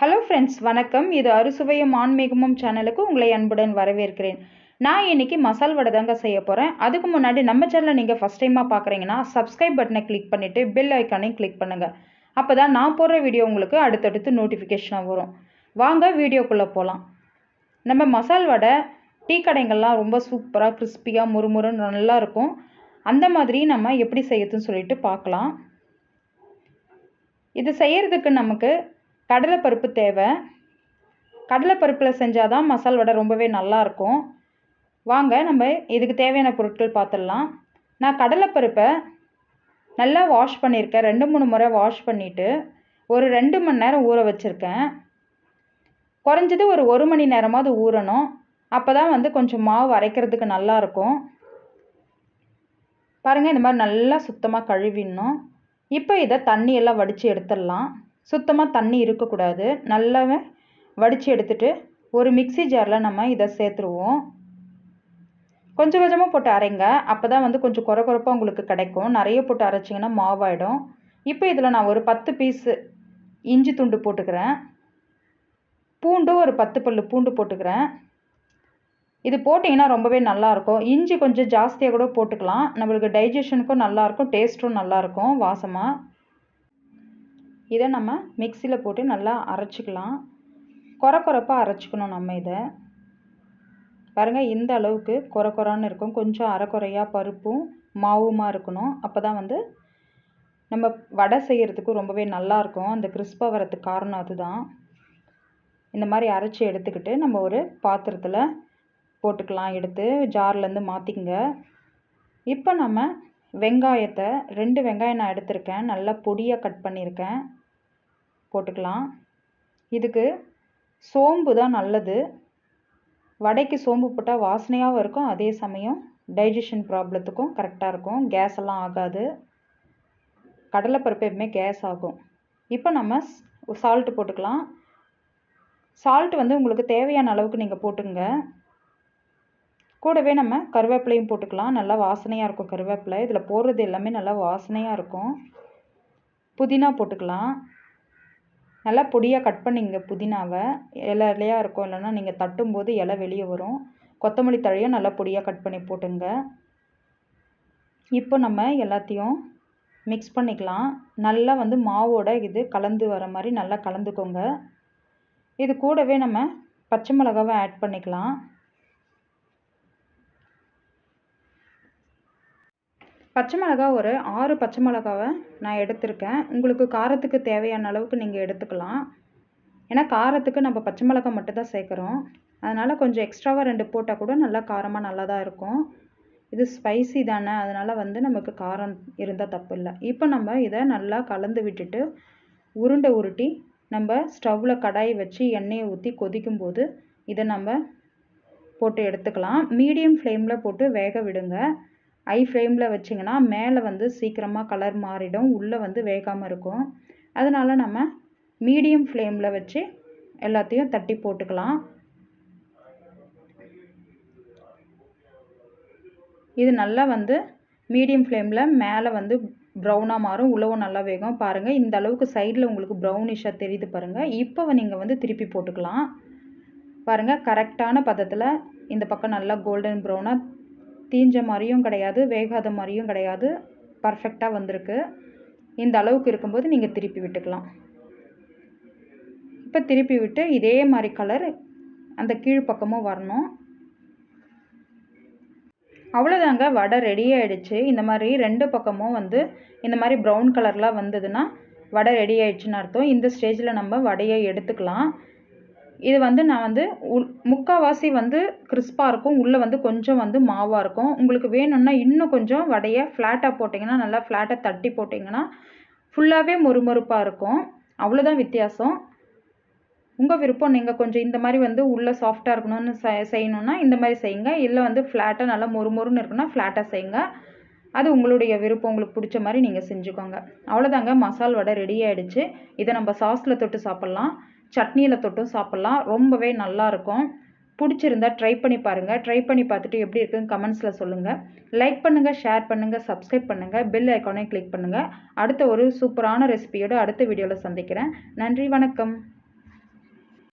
Hello friends வணக்கம். இது அறுசுவையும் ஆன்மீகமும் சேனலுக்கு உங்களை அன்புடன் வரவேற்கிறேன். நான் இன்னைக்கு மசால் வடை தாங்க செய்ய போகிறேன் அதுக்கு முன்னாடி நம்ம சேனலை நீங்கள் ஃபஸ்ட் டைமாக பார்க்குறீங்கன்னா சப்ஸ்கிரைப் பட்டனை கிளிக் பண்ணிவிட்டு பெல் ஐக்கானையும் கிளிக் பண்ணுங்கள் அப்போ தான் நான் போடுற வீடியோ உங்களுக்கு அடுத்தடுத்து நோட்டிஃபிகேஷனாக வரும். வாங்க வீடியோக்குள்ளே போகலாம் நம்ம மசால் வடை டீ கடைங்கள்லாம் ரொம்ப சூப்பராக கிறிஸ்பியாக முறுமுறுன்னு நல்லா இருக்கும். அந்த மாதிரி நம்ம எப்படி செய்யறதுன்னு சொல்லிட்டு பார்க்கலாம் இது செய்கிறதுக்கு நமக்கு கடலைப்பருப்பு தேவை. கடலைப்பருப்பில் செஞ்சால் தான் மசால் வடை ரொம்பவே நல்லாயிருக்கும். வாங்க நம்ம இதுக்கு தேவையான பொருட்கள் பார்த்துடலாம் நான் கடலைப்பருப்பை நல்லா வாஷ் பண்ணியிருக்கேன். ரெண்டு மூணு முறை வாஷ் பண்ணிவிட்டு ஒரு ரெண்டு மணி நேரம் ஊற வச்சுருக்கேன். குறைஞ்சது ஒரு ஒரு மணி நேரமாவது ஊறணும். அப்போ தான் வந்து கொஞ்சம் மாவு அரைக்கிறதுக்கு நல்லாயிருக்கும். பாருங்கள் இந்த மாதிரி நல்லா சுத்தமாக கழுவிடணும். இப்போ இதை தண்ணியெல்லாம் வடித்து எடுத்துடலாம். சுத்தமாக தண்ணி இருக்கக்கூடாது. நல்லாவே வடித்து எடுத்துட்டு ஒரு மிக்சி ஜாரில் நம்ம இதை சேர்த்துருவோம். கொஞ்சம் கொஞ்சமாக போட்டு அரைங்க. அப்போ தான் வந்து கொஞ்சம் குறை குறைப்பாக உங்களுக்கு கிடைக்கும். நிறைய போட்டு அரைச்சிங்கன்னா மாவாயிடும். இப்போ இதில் நான் ஒரு பத்து பீஸு இஞ்சி துண்டு போட்டுக்கிறேன். பூண்டு ஒரு பத்து பல்லு பூண்டு போட்டுக்கிறேன். இது போட்டிங்கன்னா ரொம்பவே நல்லாயிருக்கும். இஞ்சி கொஞ்சம் ஜாஸ்தியாக கூட போட்டுக்கலாம். நம்மளுக்கு டைஜஷனுக்கும் நல்லாயிருக்கும். டேஸ்ட்டும் நல்லாயிருக்கும் வாசமாக இதை நம்ம மிக்சியில் போட்டு நல்லா அரைச்சிக்கலாம். குறை குறைப்பாக அரைச்சிக்கணும் நம்ம இதை. பாருங்கள் இந்த அளவுக்கு குறை குறான்னு இருக்கும். கொஞ்சம் அரைக்குறையாக பருப்பும் மாவுமாக இருக்கணும். அப்போ தான் வந்து நம்ம வடை செய்கிறதுக்கு ரொம்பவே நல்லாயிருக்கும் அந்த கிறிஸ்பாக வரத்துக்கு காரணம் அதுதான். இந்த மாதிரி அரைச்சி எடுத்துக்கிட்டு நம்ம ஒரு பாத்திரத்தில் போட்டுக்கலாம். எடுத்து ஜார்லேருந்து மாற்றிக்கங்க இப்போ நம்ம வெங்காயத்தை ரெண்டு வெங்காயம் நான் எடுத்திருக்கேன். நல்லா பொடியாக கட் பண்ணியிருக்கேன். போட்டுக்கலாம். இதுக்கு சோம்பு தான் நல்லது. வடைக்கு சோம்பு போட்டால் வாசனையாகவும் இருக்கும். அதே சமயம் டைஜஷன் ப்ராப்ளத்துக்கும் கரெக்டாக இருக்கும். கேஸ் எல்லாம் ஆகாது. கடலைப்பருப்பு எப்பவுமே கேஸ் ஆகும். இப்போ நம்ம சால்ட்டு போட்டுக்கலாம். சால்ட் வந்து உங்களுக்கு தேவையான அளவுக்கு நீங்கள் போட்டுங்க கூடவே நம்ம கருவேப்பிலையும் போட்டுக்கலாம். நல்லா வாசனையாக இருக்கும் கருவேப்பிலை. இதில் போடுறது எல்லாமே நல்லா வாசனையாக இருக்கும். புதினா போட்டுக்கலாம். நல்லா பொடியாக கட் பண்ணிங்க புதினாவை. இலை இலையாக இருக்கும் இல்லைன்னா நீங்கள் தட்டும்போது இலை வெளியே வரும். கொத்தமல்லி தழையும் நல்லா பொடியாக கட் பண்ணி போட்டுங்க. இப்போ நம்ம எல்லாத்தையும் மிக்ஸ் பண்ணிக்கலாம். நல்லா வந்து மாவோட இது கலந்து வர மாதிரி நல்லா கலந்துக்கோங்க. இது கூடவே நம்ம பச்சை மிளகாவை ஆட் பண்ணிக்கலாம். பச்சை மிளகா ஒரு ஆறு பச்சை மிளகாவை நான் எடுத்திருக்கேன். உங்களுக்கு காரத்துக்கு தேவையான அளவுக்கு நீங்கள் எடுத்துக்கலாம். ஏன்னா காரத்துக்கு நம்ம பச்சை மிளகா மட்டும் தான் சேர்க்குறோம். அதனால் கொஞ்சம் எக்ஸ்ட்ராவாக ரெண்டு போட்டால் கூட நல்லா காரமாக நல்லா தான் இருக்கும். இது ஸ்பைசி தானே அதனால் வந்து நமக்கு காரம் இருந்தால் தப்பு இல்லை. இப்போ நம்ம இதை நல்லா கலந்து விட்டுட்டு உருண்டை உருட்டி நம்ம ஸ்டவ்வில் கடாய் வச்சு எண்ணெயை ஊற்றி கொதிக்கும்போது இதை நம்ம போட்டு எடுத்துக்கலாம். மீடியம் ஃப்ளேமில் போட்டு வேக விடுங்க. ஐ ஃப்ளேமில் வச்சிங்கன்னா மேலே வந்து சீக்கிரமாக கலர் மாறிடும். உள்ளே வந்து வேகாமல் இருக்கும். அதனால் நம்ம மீடியம் ஃப்ளேமில் வச்சு எல்லாத்தையும் தட்டி போட்டுக்கலாம். இது நல்லா வந்து மீடியம் ஃப்ளேமில் மேலே வந்து ப்ரௌனாக மாறும். உழவும் நல்லா வேகும். பாருங்கள் இந்த அளவுக்கு சைடில் உங்களுக்கு ப்ரௌனிஷாக தெரியுது பாருங்கள் இப்போ நீங்கள் வந்து திருப்பி போட்டுக்கலாம். பாருங்கள் கரெக்டான பதத்தில் இந்த பக்கம் நல்லா கோல்டன் ப்ரௌனாக தீஞ்ச மாதிரியும் கிடையாது வேகாத மாதிரியும் கிடையாது. பர்ஃபெக்டாக வந்திருக்கு. இந்த அளவுக்கு இருக்கும்போது நீங்கள் திருப்பி விட்டுக்கலாம். இப்போ திருப்பி விட்டு இதே மாதிரி கலர் அந்த கீழ்ப்பக்கமும் வரணும். அவ்வளோதாங்க வடை ரெடி ஆகிடுச்சு இந்த மாதிரி ரெண்டு பக்கமும் வந்து இந்த மாதிரி ப்ரௌன் கலர்லாம் வந்ததுன்னா வடை ரெடி ஆயிடுச்சுன்னு அர்த்தம். இந்த ஸ்டேஜில் நம்ம வடையை எடுத்துக்கலாம். இது வந்து நான் வந்து உள் முக்கால்வாசி வந்து கிறிஸ்பாக இருக்கும். உள்ளே வந்து கொஞ்சம் வந்து மாவாக இருக்கும். உங்களுக்கு வேணும்னா இன்னும் கொஞ்சம் வடையை ஃப்ளாட்டாக போட்டிங்கன்னா நல்லா ஃப்ளாட்டாக தட்டி போட்டிங்கன்னா ஃபுல்லாகவே மொறுமொறுப்பாக இருக்கும். அவ்வளோதான் வித்தியாசம். உங்கள் விருப்பம். நீங்கள் கொஞ்சம் இந்த மாதிரி வந்து உள்ளே சாஃப்டாக இருக்கணும்னு செய்யணுன்னா இந்த மாதிரி செய்யுங்க. இல்லை வந்து ஃப்ளாட்டாக நல்லா மொறுமொறுன்னு இருக்குன்னா ஃப்ளாட்டாக செய்யுங்க. அது உங்களுடைய விருப்பம். உங்களுக்கு பிடிச்ச மாதிரி நீங்கள் செஞ்சுக்கோங்க. அவ்வளோதாங்க மசால் வடை ரெடி ஆகிடுச்சு இதை நம்ம சாஸில் தொட்டு சாப்பிட்லாம். சட்னியில் தொட்டும் சாப்பிட்லாம். ரொம்பவே நல்லாயிருக்கும் பிடிச்சிருந்தா ட்ரை பண்ணி பாருங்கள் ட்ரை பண்ணி பார்த்துட்டு எப்படி இருக்குன்னு கமெண்ட்ஸில் சொல்லுங்கள் லைக் பண்ணுங்கள் ஷேர் பண்ணுங்கள் சப்ஸ்கிரைப் பண்ணுங்கள் பெல் ஐக்கானையும் கிளிக் பண்ணுங்கள் அடுத்த ஒரு சூப்பரான ரெசிபியோடு அடுத்த வீடியோவில் சந்திக்கிறேன். நன்றி வணக்கம்.